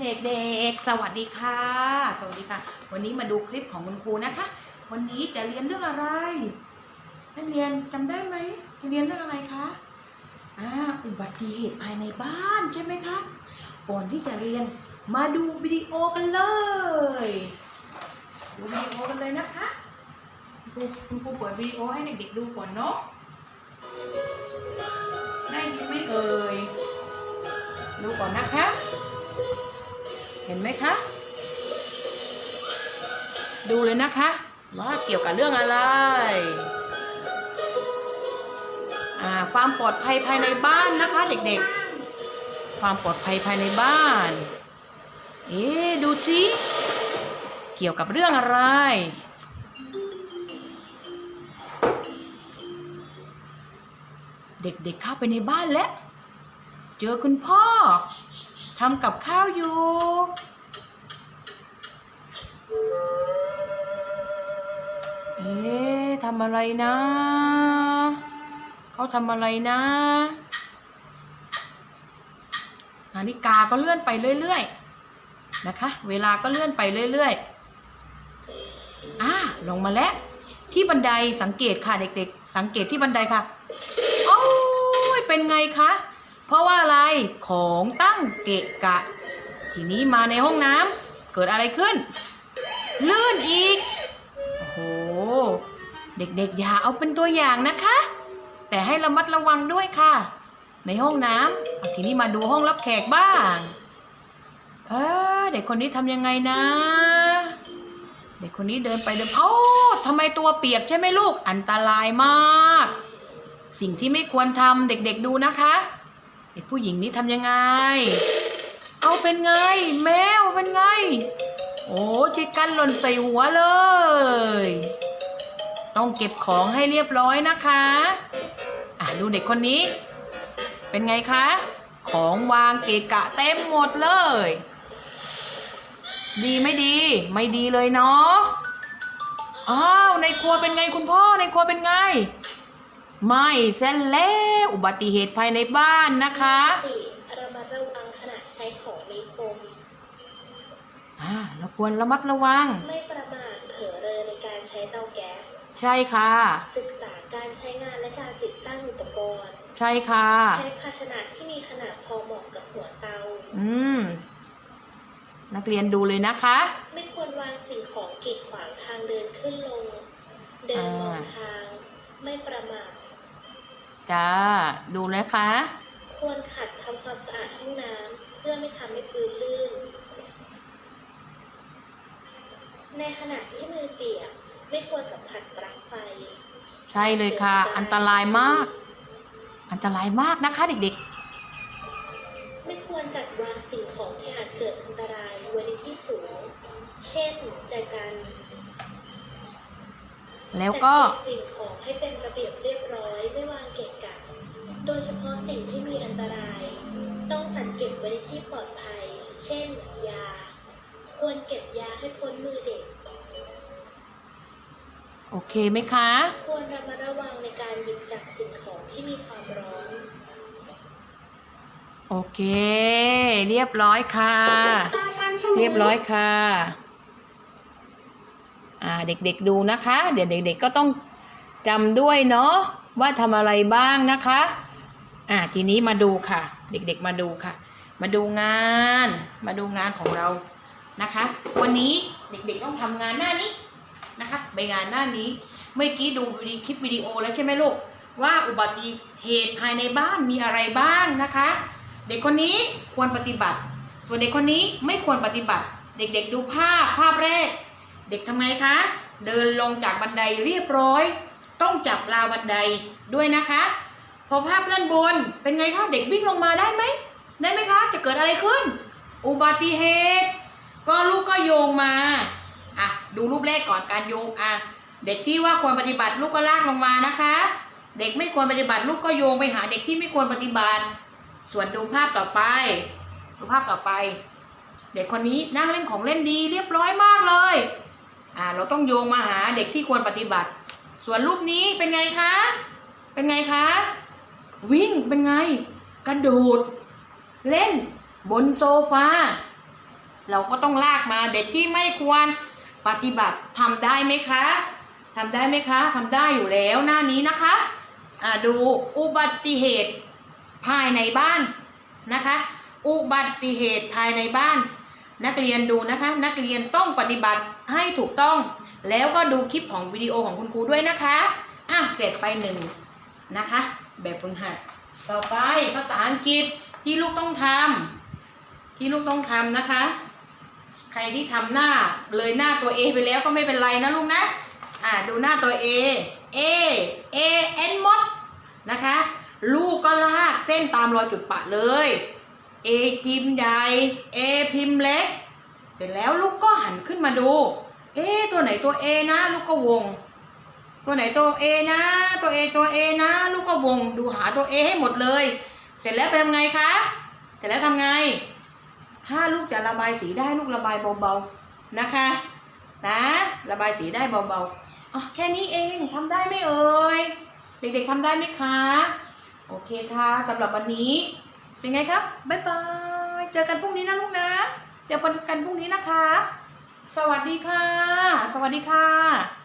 เด็กๆ สวัสดีค่ะ สวัสดีค่ะ วันนี้มาดูคลิปของคุณครูนะคะ วันนี้จะเรียนเรื่องอะไรนักเรียนจำได้ไหมจะเรียนเรื่องอะไรคะอ่าอุบัติเหตุภายในบ้านใช่ไหมคะก่อนที่จะเรียนมาดูวิดีโอกันเลยดูวิดีโอกันเลยนะคะคุณครูเปิดวิดีโอให้เด็กๆดูก่อนเนาะได้ยินไหมเอ่ยดูก่อนนะคะ ห็นไหมคะ ดูเลยนะคะ ว่าเกี่ยวกับเรื่องอะไรความปลอดภัยภายในบ้านนะคะ เด็กๆ ความปลอดภัยภายในบ้าน เอ๊ะดูสิเกี่ยวกับเรื่องอะไร เด็กๆเข้าไปในบ้านแล้ว เจอคุณพ่อ ทำกับข้าวอยู่ เอ๊ะทำอะไรนะ เขาทำอะไรนะ นาฬิกาก็เลื่อนไปเรื่อยๆ นะคะ เวลาก็เลื่อนไปเรื่อยๆ อ่า ลงมาแล้ว ที่บันไดสังเกตค่ะเด็กๆ สังเกตที่บันไดค่ะ โอ้ยเป็นไงคะ เพราะว่าอะไรของตั้งเกะกะ ทีนี้มาในห้องน้ำเกิดอะไรขึ้น ลื่นอีก โอ้โห เด็กๆ อย่าเอาเป็นตัวอย่างนะคะ แต่ให้ระมัดระวังด้วยค่ะ ในห้องน้ำทีนี้มาดูห้องรับแขกบ้าง เออเด็กคนนี้ทำยังไงนะ เด็กคนนี้เดินไปเดินเอ้าทำไมตัวเปียกใช่ไหมลูก อันตรายมาก สิ่งที่ไม่ควรทำเด็กๆดูนะคะ เด็กผู้หญิงนี้ทำยังไง เอาเป็นไง แมวเป็นไง โอ้จิกันหล่นใส่หัวเลย ต้องเก็บของให้เรียบร้อยนะคะ อะดูเด็กคนนี้ เป็นไงคะ ของวางเกะกะเต็มหมดเลย ดีไม่ดี ไม่ดีเลยเนาะ อ้าวในครัวเป็นไงคุณพ่อในครัวเป็นไง ไม่เส้นแล้วอุบัติเหตุภายในบ้านนะคะสี่ระมัดระวังขณะใช้ของมีคมอ่าเราควรระมัดระวัง ไม่ประมาทเผลอเรอในการใช้เตาแก๊สใช่ค่ะ ศึกษาการใช้งานและการติดตั้งอุปกรณ์ ใช่ค่ะ ใช้ภาชนะที่มีขนาดพอเหมาะกับหัวเตา อืม นักเรียนดูเลยนะคะ ไม่ควรวางสิ่งของกีดขวางทางเดินขึ้นลง เดินมองทาง ไม่ประมาท จ้า ดูนะคะ ควรขัดทำความสะอาดห้องน้ำเพื่อไม่ทำให้พื้นลื่น ในขณะที่มือเปียกไม่ควรสัมผัสปลั๊กไฟ ใช่เลยค่ะ อันตรายมาก อันตรายมากนะคะเด็กไม่ควรจัดวางสิ่งของที่อาจเกิดอันตรายไว้ในที่สูง เช่นใจกันๆแล้วก็จัดเก็บสิ่งของให้เป็นระเบียบเรียบร้อย สิ่งที่มีอันตราย ต้องจัดเก็บไว้ในที่ปลอดภัย เช่น ยา ควรเก็บยาให้พ้นมือเด็ก โอเคไหมคะ ควรระมัดระวังในการหยิบจับสิ่งของที่มีความร้อน โอเค เรียบร้อยค่ะ เรียบร้อยค่ะอ่าเด็กๆดูนะคะ เดี๋ยวเด็กๆก็ต้องจำด้วยเนาะว่าทำอะไรบ้างนะคะ อ่าทีนี้มาดูค่ะ เด็กๆมาดูค่ะ มาดูงาน มาดูงานของเรานะคะ วันนี้เด็กๆต้องทำงานหน้านี้นะคะใบงานหน้านี้เมื่อกี้ดูคลิปวิดีโอแล้วใช่ไหมลูกว่าอุบัติเหตุภายในบ้านมีอะไรบ้างนะคะ เด็กคนนี้ควรปฏิบัติ ส่วนเด็กคนนี้ไม่ควรปฏิบัติ เด็กๆดูภาพภาพแรก เด็กทำไงคะ เดินลงจากบันไดเรียบร้อย ต้องจับราวบันไดด้วยนะคะ พอภาพเลื่อนบน เป็นไงคะเด็กวิ่งลงมาได้ไหม ได้ไหมคะ จะเกิดอะไรขึ้น อุบัติเหตุ ก็ลูกก็โยงมา อะ ดูรูปแรกก่อนการโยง อะ เด็กที่ว่าควรปฏิบัติลูกก็ลากลงมานะคะ เด็กไม่ควรปฏิบัติลูกก็โยงไปหา เด็กที่ไม่ควรปฏิบัติ ส่วนดูภาพต่อไป ดูภาพต่อไป เด็กคนนี้นั่งเล่นของเล่นดีเรียบร้อยมากเลย อ่า เราต้องโยงมาหาเด็กที่ควรปฏิบัติ ส่วนรูปนี้เป็นไงคะ เป็นไงคะ วิ่งเป็นไง กระโดด เล่น บนโซฟา เราก็ต้องลากมาเด็กที่ไม่ควรปฏิบัติทำได้ไหมคะทำได้ไหมคะทำได้อยู่แล้วหน้านี้นะคะอ่าดูอุบัติเหตุภายในบ้านนะคะ อุบัติเหตุภายในบ้าน นักเรียนดูนะคะ นักเรียนต้องปฏิบัติให้ถูกต้อง แล้วก็ดูคลิปของวิดีโอของคุณครูด้วยนะคะอะเสร็จไปหนึ่งนะคะ แบบฝึกหัด ต่อไปภาษาอังกฤษที่ลูกต้องทำที่ลูกต้องทำนะคะ ใครที่ทำหน้าเลยหน้าตัว A ไปแล้วก็ไม่เป็นไรนะลูกนะ อ่าดูหน้าตัว A A A N มดนะคะ ลูกก็ลากเส้นตามรอยจุดปะเลย A พิมพ์ใหญ่ A พิมพ์เล็ก เสร็จแล้วลูกก็หันขึ้นมาดู เอ๊ตัวไหนตัว A นะ ลูกก็วง ตัวไหนตัว A นะ ตัว A ตัว A นะ ลูกก็วงดูหาตัว A ให้หมดเลย เสร็จแล้วไปทำไงคะเสร็จแล้วทำไง ถ้าลูกจะระบายสีได้ลูกระบายเบาๆนะคะนะระบายสีได้เบาๆอะแค่นี้เองทำได้ไหมเอ่ยเด็กๆทำได้ไหมคะ โอเคค่ะสำหรับวันนี้ เป็นไงครับบ๊ายบายเจอกันพรุ่งนี้นะลูกนะเจอกันพรุ่งนี้นะคะ สวัสดีค่ะ สวัสดีค่ะ